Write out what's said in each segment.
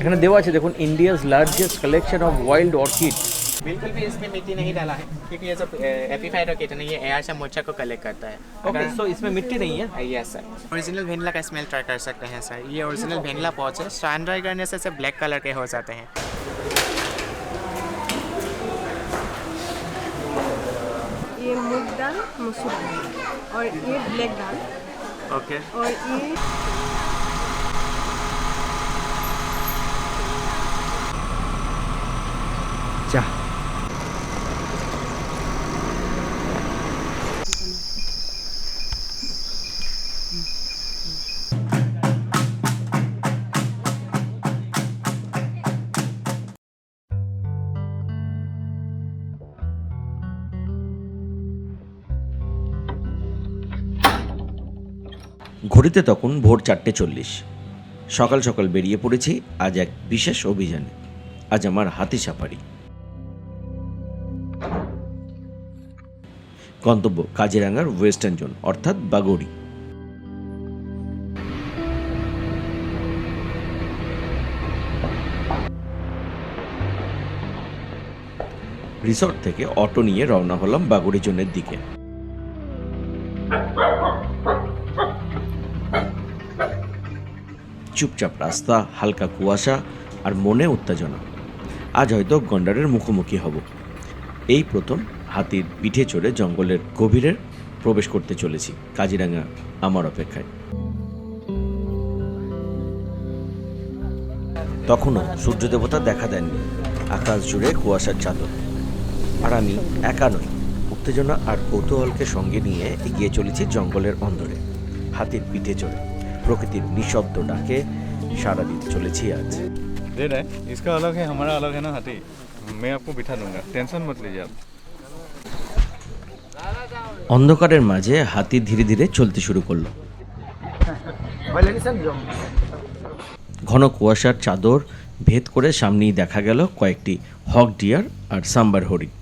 এখানে দেওয়া আছে দেখুন India's largest collection of wild orchid बिल्कुल भी इसमें मिट्टी नहीं डाला है क्योंकि ये सब एपीफाइड किट नहीं है एयर से मोर्चा को कलेक्ट करता है ओके सो इसमें मिट्टी नहीं है यस सर ओरिजिनल वेनिला का स्मेल ट्राई कर सकते हैं सर ये ओरिजिनल वेनिला पॉच है स्टैंड ड्राई करने से सिर्फ ब्लैक कलर के हो जाते हैं मसूर दाल। और ये ब्लैक दाल। ओके। और ये চা ঘড়িতে তখন ভোর চারটে চল্লিশ। সকাল সকাল বেরিয়ে পড়েছি আজ এক বিশেষ অভিযানে। আজ আমার হাতি সাফারি। গন্তব্য কাজিরাঙ্গার ওয়েস্টার্ন জোন, অর্থাৎ বাগড়ি। রিসর্ট থেকে অটো নিয়ে রওনা হলাম বাগড়ি জোনের দিকে। চুপচাপ রাস্তা, হালকা কুয়াশা আর মনে উত্তেজনা। আজ হয়তো গন্ডারের মুখোমুখি হব। এই প্রথম হাতির পিঠে চড়ে জঙ্গলের গভীরে প্রবেশ করতে চলেছি কাজিরাঙ্গা আমার অপেক্ষায়। তখনও সূর্যদেবতা দেখা দেননি, আকাশ জুড়ে কুয়াশার চাদর। আর আমি একা নই, উত্তেজনা আর কৌতূহলকে সঙ্গে নিয়ে এগিয়ে চলেছি জঙ্গলের অন্দরে, হাতির পিঠে চড়ে। প্রকৃতির নিঃশব্দ ডাকে সারা দিতে চলেছি আজ दे रहा है इसका अलग है हमारा अलग है ना हाथी मैं आपको बिठा दूंगा टेंशन मत लीजिए आप অন্ধকারের মাঝে হাতি ধীরে ধীরে চলতে শুরু করলো ঘন কুয়াশার চাদর ভেদ করে সামনেই দেখা গেল কয়েকটি হক ডিয়ার আর সাম্বার হরিণ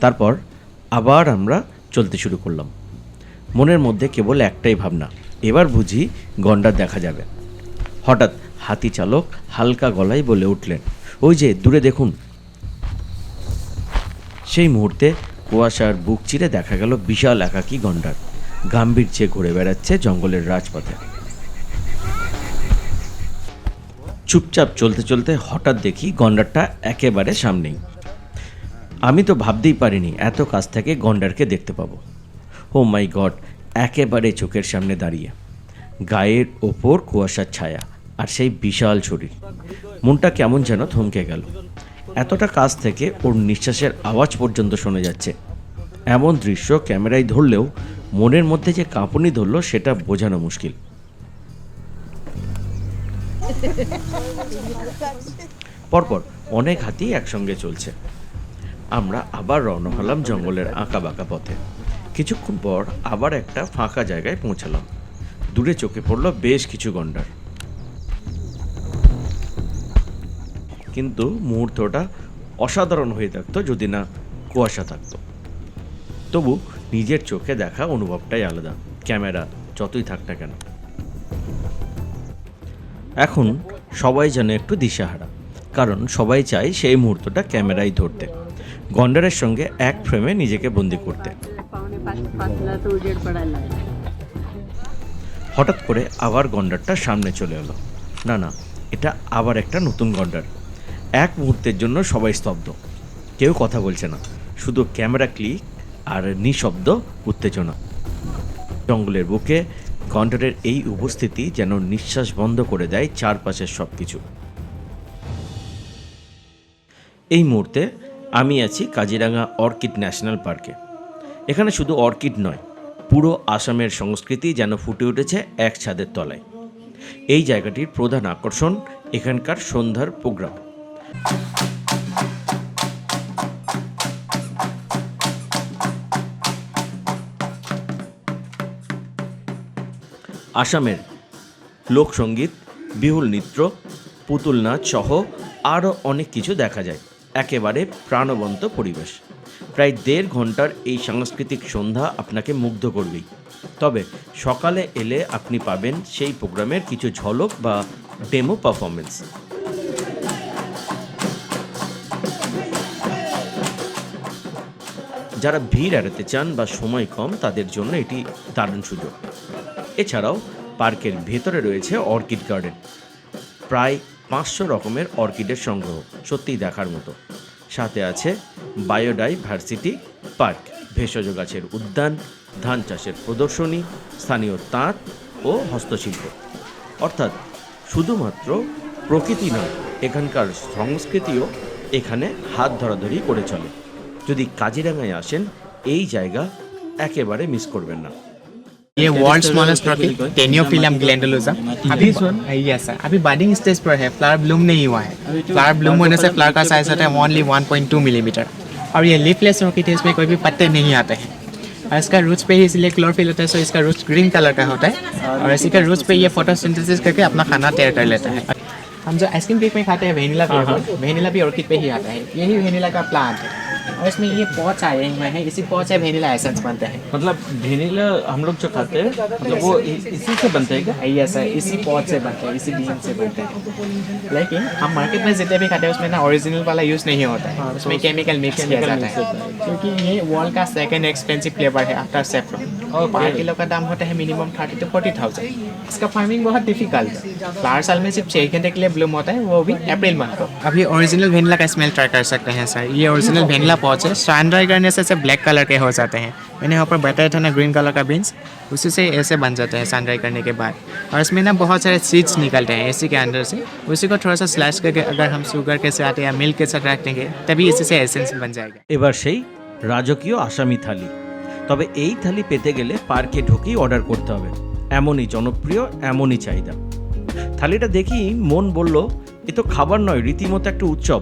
তারপর আবার আমরা চলতে শুরু করলাম। মনের মধ্যে কেবল একটাই ভাবনা, এবার বুঝি গন্ডার দেখা যাবে। হঠাৎ হাতি চালক হালকা গলায় বলে উঠলেন, ওই যে, দূরে দেখুন। সেই মুহূর্তে কুয়াশার বুক চিরে দেখা গেল বিশাল একাকী গন্ডার গাম্ভীর চেয়ে ঘুরে বেড়াচ্ছে জঙ্গলের রাজপথে। চুপচাপ চলতে চলতে হঠাৎ দেখি গন্ডারটা একেবারে সামনেই। আমি তো ভাবতেই পারিনি এত কাছ থেকে গন্ডারকে দেখতে পাবো। ও মাই গড একেবারে চোখের সামনে দাঁড়িয়ে। গায়ের ওপর কুয়াশার ছায়া আর সেই বিশাল শরীর। মনটা কেমন যেন থমকে গেল। এতটা কাছ থেকে ওর নিঃশ্বাসের আওয়াজ পর্যন্ত শোনা যাচ্ছে। এমন দৃশ্য ক্যামেরায় ধরলেও মনের মধ্যে যে কাঁপুনি ধরলো সেটা বোঝানো মুশকিল। পরপর অনেক হাতি একসঙ্গে চলছে। আমরা আবার রওনা হলাম জঙ্গলের আঁকা বাঁকা পথে। কিছুক্ষণ পর আবার একটা ফাঁকা জায়গায় পৌঁছালাম। দূরে চোখে পড়ল বেশ কিছু গন্ডার। কিন্তু মুহূর্তটা অসাধারণ হয়ে থাকতো যদি না কুয়াশা থাকতো। তবু নিজের চোখে দেখা অনুভবটাই আলাদা। ক্যামেরা যতই থাক না কেন। এখন সবাই যেন একটু দিশাহারা। কারণ সবাই চায় সেই মুহূর্তটা ক্যামেরায় ধরতে। গন্ডারের সঙ্গে এক ফ্রেমে নিজেকে বন্দি করতে। হঠাৎ করে আবার গন্ডারটা সামনে চলে এলো। না না, এটা আবার একটা নতুন গন্ডার। এক মুহূর্তের জন্য সবাই স্তব্ধ। কেউ কথা বলছে না, শুধু ক্যামেরা ক্লিক আর নিঃশব্দ উত্তেজনা। জঙ্গলের বুকে গন্ডারের এই উপস্থিতি যেন নিঃশ্বাস বন্ধ করে দেয় চারপাশের সব কিছু এই মুহূর্তে আমি আছি কাজিরাঙ্গা অর্কিড ন্যাশনাল পার্কে। এখানে শুধু অর্কিড নয়, পুরো আসামের সংস্কৃতি যেন ফুটে উঠেছে এক ছাদের তলায়। এই জায়গাটির প্রধান আকর্ষণ এখানকার সন্ধ্যার প্রোগ্রাম। আসামের লোকসঙ্গীত বিহুল নৃত্য, পুতুল নাচ সহ আরও অনেক কিছু দেখা যায়। একেবারে প্রাণবন্ত পরিবেশ। প্রায় দেড় ঘণ্টার এই সাংস্কৃতিক সন্ধ্যা আপনাকে মুগ্ধ করবেই। তবে সকালে এলে আপনি পাবেন সেই প্রোগ্রামের কিছু ঝলক বা ডেমো পারফরমেন্স যারা ভিড় এড়াতে চান বা সময় কম, তাদের জন্য এটি দারুণ সুযোগ। এছাড়াও পার্কের ভেতরে রয়েছে অর্কিড গার্ডেন। প্রায় পাঁচশো রকমের অর্কিডের সংগ্রহ, সত্যিই দেখার মতো। সাথে আছে বায়োডাইভার্সিটি পার্ক, ভেষজ গাছের উদ্যান, ধান চাষের প্রদর্শনী, স্থানীয় তাঁত ও হস্তশিল্প। অর্থাৎ শুধুমাত্র প্রকৃতি নয়, এখানকার সংস্কৃতিও এখানে হাত ধরাধরি করে চলে। যদি কাজিরাঙায় আসেন, এই জায়গা একেবারে মিস করবেন না। ये world smallest trophy Taeniophyllum glandulosum अभी सुन यस सर अभी बडिंग स्टेज पर है. फ्लावर ब्लूम नहीं हुआ है. फ्लावर ब्लूम होने से फ्लावर का साइज़ होता है ओनली 1.2 मिलीमीटर और ये लीफलेस ऑर्किड है इसमें कोई भी पत्ते नहीं आते हैं. और इसका रूट्स पे ही इसलिए क्लोरोफिल होता है सो इसका रूट्स ग्रीन कलर का होता है. और इसी का रूट्स पे ये फोटोसिंथेसिस करके अपना खाना तैयार कर लेता है. हम जो आइसक्रीम केक में खाते हैं वेनिला फ्लेवर वेनिला भी ऑर्किड पे ही आता है. यही वेनिला का प्लांट है. और इसमें ये पॉच आए हुए हैं इसी पॉच से वेनिला एसेंस बनते हैं। मतलब वेनिला हम लोग जो खाते हैं मतलब वो इसी से बनता है क्या? यस सर इसी पॉट से बनते हैं इसी बीन से बनते हैं। लेकिन हम मार्केट में जितने भी खाते हैं उसमें ना ओरिजिनल वाला यूज़ नहीं होता है। उसमें केमिकल मिक्स किया जाता है। क्योंकि ये वर्ल्ड का सेकंड एक्सपेंसिव फ्लेवर है आफ्टर सेफ्रॉन और पाँच किलो का दाम होता है minimum thirty two forty thousand इसका फ़ार्मिंग बहुत डिफ़िकल्ट है। फ्लावर साल में सिर्फ़ छः घंटे के लिए ब्लूम होता है वो भी अप्रैल मंथ को। अभी ओरिजिनल वेनिला का स्मेल ट्राई कर सकते हैं सर ये ओरिजिनल वेनिला पॉच है सन ड्राई करने से ऐसे ब्लैक कलर के हो जाते हैं मैंने यहाँ पर बताया था ना ग्रीन कलर का बीन्स उसी से ऐसे बन जाते हैं सन ड्राई करने के बाद और इसमें ना बहुत सारे सीड्स निकलते हैं इसी के अंदर से उसी को थोड़ा सा स्लैश करके अगर हम शुगर के साथ या मिल्क के साथ रख देंगे तभी इसी से एसेंस बन जाएगा এবার সেই রাজকীয় আসামি থালি তবে এই থালি পেতে গেলে পার্কে ঢুকেই অর্ডার করতে হবে এমনই জনপ্রিয় এমনই চাহিদা থালিটা দেখি মন বলল এ তো খাবার নয় রীতিমতো একটা উৎসব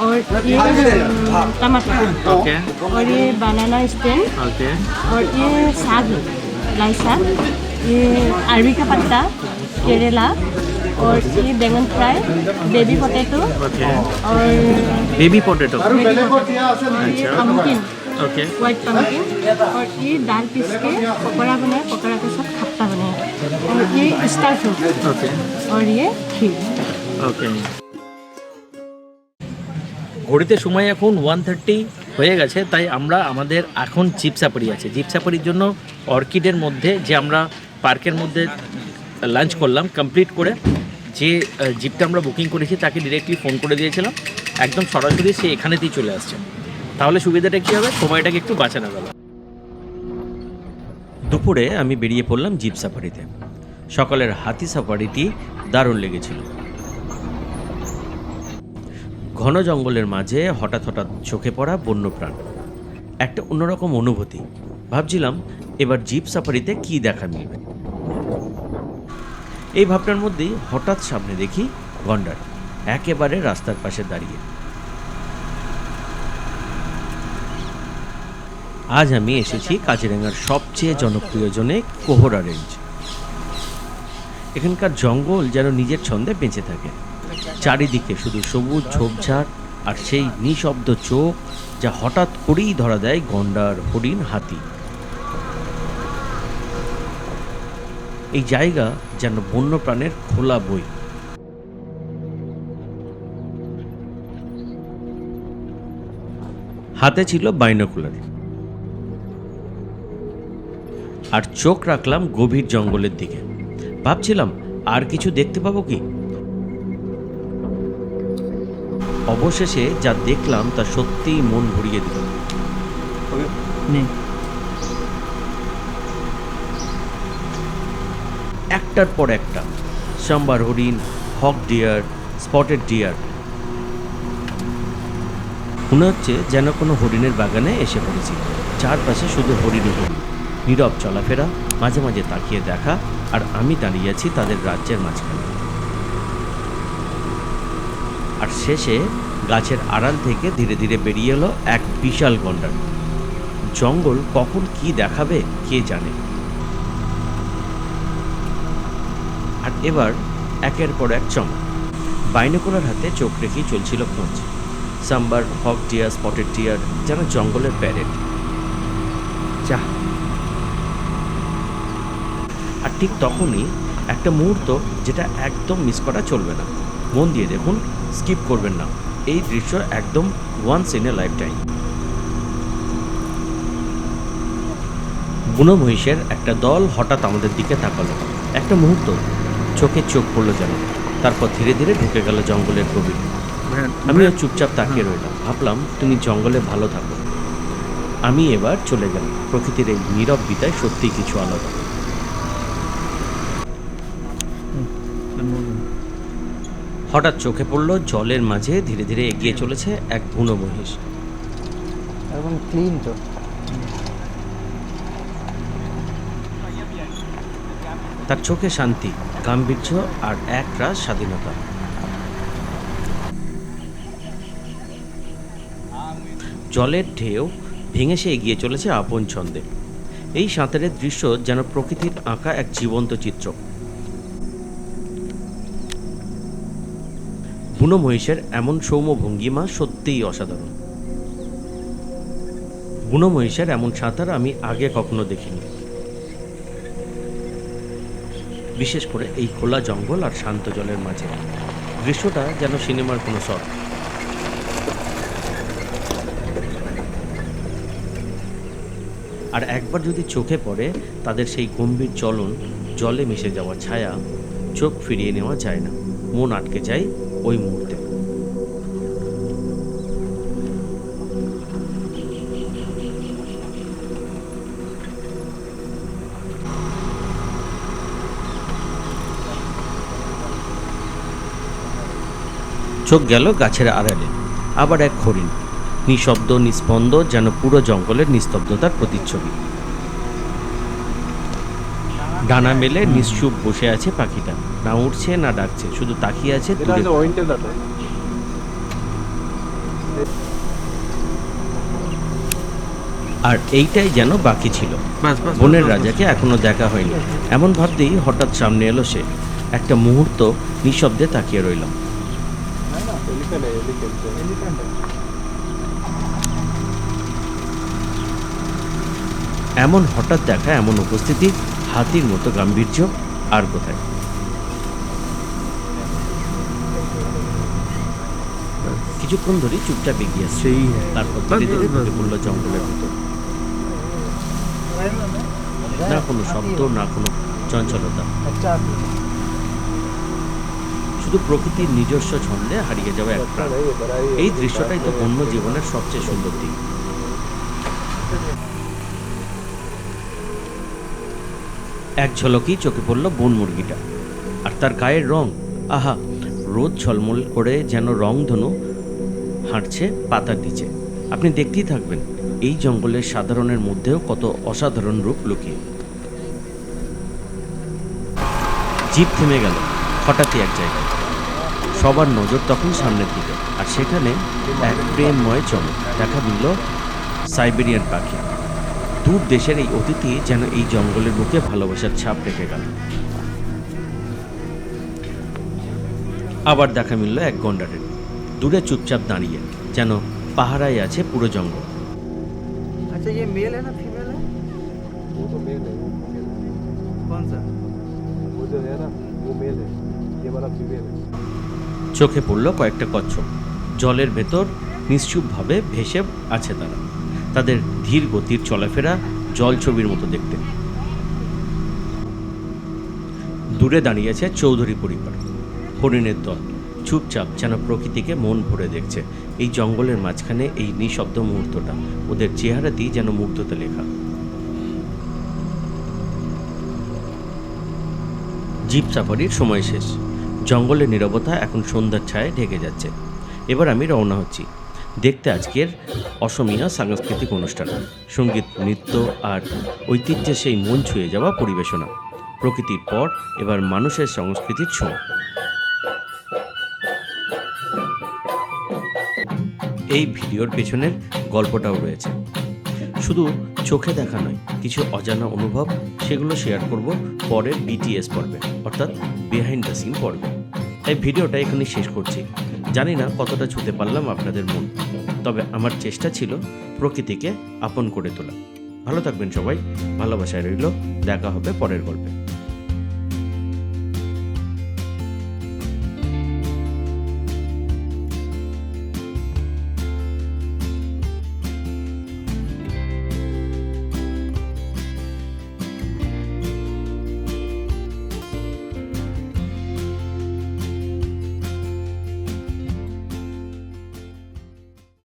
और ये अम, टमाटर ओके और ये बनाना स्टैंड ओके और ये साग लाई साग ये अरबी का पत्ता केरला और ये बैंगन फ्राई बेबी पोटैटो ओके और बेबी पोटैटो ये पम्पकिन ओके व्हाइट पम्पकिन और ये दाल पीस के पकौड़ा बनाए पकौड़ा के साथ खप्ता बनाए और ये स्टार फ्रूट ओके और ये खीर ওকে ঘড়িতে সময় এখন ওয়ান থার্টি হয়ে গেছে, তাই আমরা আমাদের এখন জিপ সাফারি আছে। জিপ সাফারির জন্য অর্কিডের মধ্যে যে আমরা পার্কের মধ্যে লাঞ্চ করলাম কমপ্লিট করে, যে জিপটা আমরা বুকিং করেছি তাকে ডিরেক্টলি ফোন করে দিয়েছিলাম। একদম সরাসরি সে এখানেতেই চলে আসছে। তাহলে সুবিধাটা কী হবে? সময়টাকে একটু বাঁচানো গেল দুপুরে আমি বেরিয়ে পড়লাম জিপ সাফারিতে সকালের হাতি সাফারিটি দারুণ লেগেছিল। ঘন জঙ্গলের মাঝে হঠাৎ হঠাৎ চোখে পড়া বন্যপ্রাণ। একটা অন্যরকম অনুভূতি। ভাবছিলাম, এবার জিপ সাফারিতে কি দেখা মিলবে? এই ভাবনার মধ্যেই হঠাৎ সামনে দেখি গন্ডার, একেবারে রাস্তার পাশে দাঁড়িয়ে। আজ আমি এসেছি কাজিরাঙ্গার সবচেয়ে জনপ্রিয় জনে কোহরা রেঞ্জ। এখানকার জঙ্গল যেন নিজের ছন্দে বেঁচে থাকে। চারিদিকে শুধু সবুজ ঝোপঝাড় আর সেই নিঃশব্দ চোখ যা হঠাৎ করেই ধরা দেয় গন্ডার হরিণ হাতি। এই জায়গা যেন বন্যপ্রাণের খোলা বই। হাতে ছিল বাইনোকুলার। আর চোখ রাখলাম গভীর জঙ্গলের দিকে। ভাবছিলাম, আর কিছু দেখতে পাবো কি? অবশেষে যা দেখলাম তা সত্যিই মন ভরিয়ে দিল। একটার পর একটা সাম্বার হরিণ হক ডিয়ার স্পটেড ডিয়ার। মনে হচ্ছে যেন কোনো হরিণের বাগানে এসে পড়েছি। চারপাশে শুধু হরিণ হরিণ। নীরব চলাফেরা মাঝে মাঝে তাকিয়ে দেখা আর আমি দাঁড়িয়ে আছি তাদের রাজ্যের মাঝখানে। আর শেষে গাছের আড়াল থেকে ধীরে ধীরে বেরিয়ে এলো এক বিশাল গন্ডার। জঙ্গল কখন কি দেখাবে, কে জানে? আর এবার একের পর এক চমক। বাইনোকুলার হাতে চোখ রেখেই চলছিল খোঁজ। সাম্বার, হক টিয়ার স্পটেড টিয়ার যেন জঙ্গলের প্যারেড। যা আর ঠিক তখনই একটা মুহূর্ত যেটা একদম মিস করা চলবে না। মন দিয়ে দেখুন, স্কিপ করবেন না। এই দৃশ্য একদম once in a lifetime বুনো মহিষের একটা দল হঠাৎ আমাদের দিকে তাকালো। একটা মুহূর্ত চোখে চোখ পড়ল যেন। তারপর ধীরে ধীরে ঢুকে গেল জঙ্গলের গভীর। আমিও চুপচাপ তাকিয়ে রইলাম। ভাবলাম তুমি জঙ্গলে ভালো থাকো। আমি এবার চলে গেলাম। প্রকৃতির এই নীরব বিদায় সত্যিই কিছু আলাদা। হঠাৎ চোখে পড়ল জলের মাঝে ধীরে ধীরে এগিয়ে চলেছে এক বুনো মহিষ। এবং ক্লিন তো। তার চোখে শান্তি গাম্ভীর্য আর এক রাজ স্বাধীনতা। জলের ঢেউ ভেঙে সে এগিয়ে চলেছে আপন ছন্দে। এই সাঁতারের দৃশ্য যেন প্রকৃতির আঁকা এক জীবন্ত চিত্র। বুনো মহিষের এমন সৌম্য ভঙ্গিমা সত্যিই অসাধারণ। বুনো মহিষের এমন সাঁতার আমি আগে কখনো দেখিনি। বিশেষ করে এই খোলা জঙ্গল আর শান্ত জলের মাঝে। দৃশ্যটা যেন সিনেমার কোনো শট। আর একবার যদি চোখে পড়ে, তাদের সেই গম্ভীর চলন, জলে মিশে যাওয়া ছায়া, চোখ ফিরিয়ে নেওয়া যায় না। মন আটকে যায় ওই মুহূর্তে। চোখ গেল গাছের আড়ালে। আবার এক হরিণ। নিঃশব্দ, নিস্পন্দ, যেন পুরো জঙ্গলের নিস্তব্ধতার প্রতিচ্ছবি। ডানা মেলে নিশ্চুপ বসে আছে পাখিটা। না উঠছে না ডাকছে শুধু তাকিয়ে আছে আর এইটাই যেন বাকি ছিল। বনের রাজাকে এখনও দেখা হয়নি। এমন ভাবতেই হঠাৎ সামনে এলো সে। একটা মুহূর্ত নিঃশব্দে তাকিয়ে রইলাম এমন হঠাৎ দেখা এমন উপস্থিতি হাতির মতো গাম্ভীর্য আর কোথায়? কিছুক্ষণ ধরে চুপচাপ এগিয়ে আসছে তারপর ধীরে ধীরে ঢুকে পড়ল জঙ্গলের ভিতর। না কোনো শব্দ না কোনো চঞ্চলতা। শুধু প্রকৃতির নিজস্ব ছন্দে হারিয়ে যাওয়া এক প্রাণ। এই দৃশ্যটাই তো বন্য জীবনের সবচেয়ে সুন্দর দিক। এক ঝলকেই চোখে পড়ল বন মুরগিটা। আর তার গায়ের রং, আহা, রোদ ঝলমল করে যেন রংধনু হাঁটছে পাতার নিচে। আপনি দেখতেই থাকবেন, এই জঙ্গলের সাধারণের মধ্যেও কত অসাধারণ রূপ লুকিয়ে। জিপ থেমে গেল, হঠাৎই এক জায়গায়। সবার নজর তখন সামনের দিকে, আর সেখানে এক প্রেমময় চমক। দেখা মিলল সাইবেরিয়ান পাখি। দূর দেশের এই অতিথি যেন এই জঙ্গলের বুকে ভালোবাসার ছাপ রেখে গেল আবার দেখা মিলল এক গন্ডারের দূরে চুপচাপ দাঁড়িয়ে যেন পাহারায় আছে পুরো জঙ্গল अच्छा ये मेल है ना फीमेल है वो तो मेल है कौन सा वो जो है ना वो मेल है ये वाला फीमेल है চোখে পড়ল কয়েকটা কচ্ছপ জলের ভেতর নিশ্চুপভাবে ভেসে আছে তারা তাদের ধীর গতির চলাফেরা জল ছবির মতো দেখতে। দূরে দাঁড়িয়েছে চৌধুরী পরিবার। হরিণের দল চুপচাপ যেন প্রকৃতিকে মন ভরে দেখছে। এই জঙ্গলের মাঝখানে এই নিঃশব্দ মুহূর্তটা, ওদের চেহারাতেই যেন মুগ্ধতা লেখা। জিপ সাফারির সময় শেষ। জঙ্গলের নীরবতা এখন সন্ধ্যার ছায়ায় ঢেকে যাচ্ছে। এবার আমি রওনা হচ্ছি। দেখতে আজকের অসমীয়া সাংস্কৃতিক অনুষ্ঠান। সংগীত, নৃত্য আর ঐতিহ্যের সেই মন ছুঁয়ে যাওয়া পরিবেশনা। প্রকৃতির পর এবার মানুষের সংস্কৃতির ছোঁয়া। এই ভিডিওর পেছনের গল্পটাও রয়েছে। শুধু চোখে দেখা নয়, কিছু অজানা অনুভব, সেগুলো শেয়ার করব পরের বিটিএস পর্বে, অর্থাৎ বিহাইন্ড দ্য সিন পর্বে। তাই ভিডিওটা এখানে শেষ করছি। জানি না কতটা ছুতে পারলাম আপনাদের মন, তবে আমার চেষ্টা ছিল প্রকৃতিকে আপন করে তোলা। ভালো থাকবেন সবাই, ভালোবাসায় রইল, দেখা হবে পরের গল্পে।